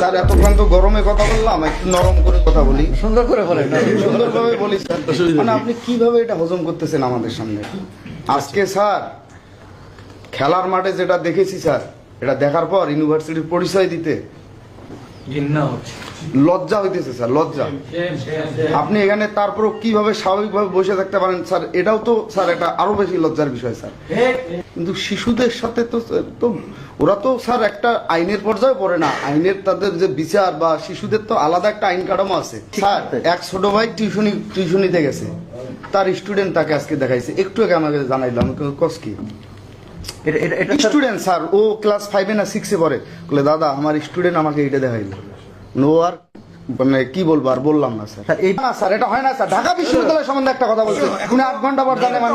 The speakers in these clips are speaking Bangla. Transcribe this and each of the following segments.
স্যার এতক্ষণ তো গরমে কথা বললাম একটু নরম করে কথা বলি। সুন্দর করে বলেন সুন্দরভাবে বলি স্যার। মানে আপনি কীভাবে এটা হজম করতেছেন আমাদের সামনে? আজকে স্যার খেলার মাঠে যেটা দেখেছি স্যার এটা দেখার পর ইউনিভার্সিটির পরিচয় দিতে ঘৃণা হচ্ছে। লজ্জা হইতেছে স্যার লজ্জা। আপনি এখানে তারপরও কীভাবে স্বাভাবিকভাবে বসে থাকতে পারেন স্যার এটাও তো স্যার এটা আরও বেশি লজ্জার বিষয় স্যার। কিন্তু শিশুদের সাথে তো তো ওরা তো স্যার একটা আইনের পর্যায়ে পড়ে না। আইনের তাদের যে বিচার বা শিশুদের তো আলাদা একটা আইন কাঠামো আছে। স্যার এক ছোট ভাই টিউশনি টিউশনিতে গেছে। তার স্টুডেন্ট তাকে আজকে দেখাইছে। একটু আগে আমাকে জানাইলাম কস কি? এটা স্টুডেন্ট স্যার ও ক্লাস ফাইভে না সিক্সে পড়ে। বলে দাদা আমার স্টুডেন্ট আমাকে এটা দেখাইলো নো আর মানে কি বলব আর বললাম না স্যার। এই- না স্যার এটা হয় না স্যার। ঢাকা বিশ্ববিদ্যালয় সম্বন্ধে একটা কথা বলছে। উনি আট ঘণ্টা পর জানে মানে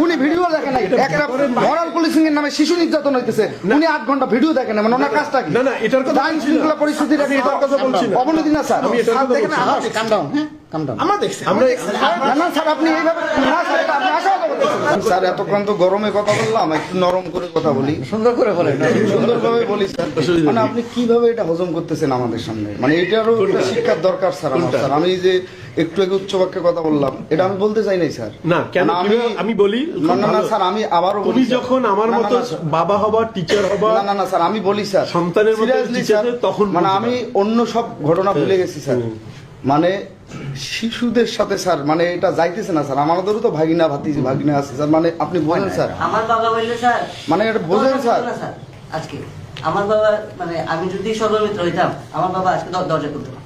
উনি ভিডিও দেখেন নাই। একটা মরাল পুলিশিং এর নামে শিশু নির্যাতন হইতেছে। উনি আট ঘণ্টা ভিডিও দেখেন না মানে ওনার কাজটা কি? না, না, এটার কথা আইন শৃঙ্খলা পরিস্থিতি আমি এটার কথা বলছি না। অবনতি না স্যার? আমি এটার কথা বলছি না। কাম ডাউন হ্যাঁ? কাম ডাউন আমরা না না স্যার আপনি এইভাবে না স্যার আপনি আশা স্যার এতক্ষণ তো গরমে কথা বললাম একটু নরম করে কথা বলি। সুন্দর করে বলেন সুন্দরভাবে বলি স্যার। মানে আপনি কীভাবে এটা হজম করতেছেন আমাদের সামনে? মানে এটারও শিক্ষার দরকার স্যার আমার স্যার। আমি যে একটু আগে উচ্চ বাক্যে কথা বললাম এটা আমি বলতে চাই নাই স্যার। না কেন? মানে আমি আমি বলি না না না স্যার আমি আবারও বলি যখন আমার মতো বাবা হবা টিচার হবা না না না স্যার আমি বলি স্যার। সন্তানের মতো তখন মানে আমি অন্য সব ঘটনা ভুলে গেছি স্যার। মানে শিশুদের সাথে স্যার মানে এটা যাইতেছে না স্যার। আমাদেরও তো ভাগিনা ভাতিজি ভাগিনা আছে স্যার। মানে আপনি বলেন স্যার। আমার বাবা বললে স্যার মানে এটা বোঝেন স্যার। স্যার আজকে। আমার বাবা মানে আমি যদি সর্বমিত্র মিত্র হইতাম আমার বাবা আজকে দরজা খুলতো না।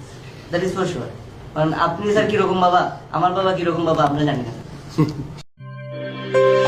দ্যাট ইজ ফর শিওর কারণ আপনি স্যার কীরকম বাবা? আমার বাবা কীরকম বাবা আমরা জানি না।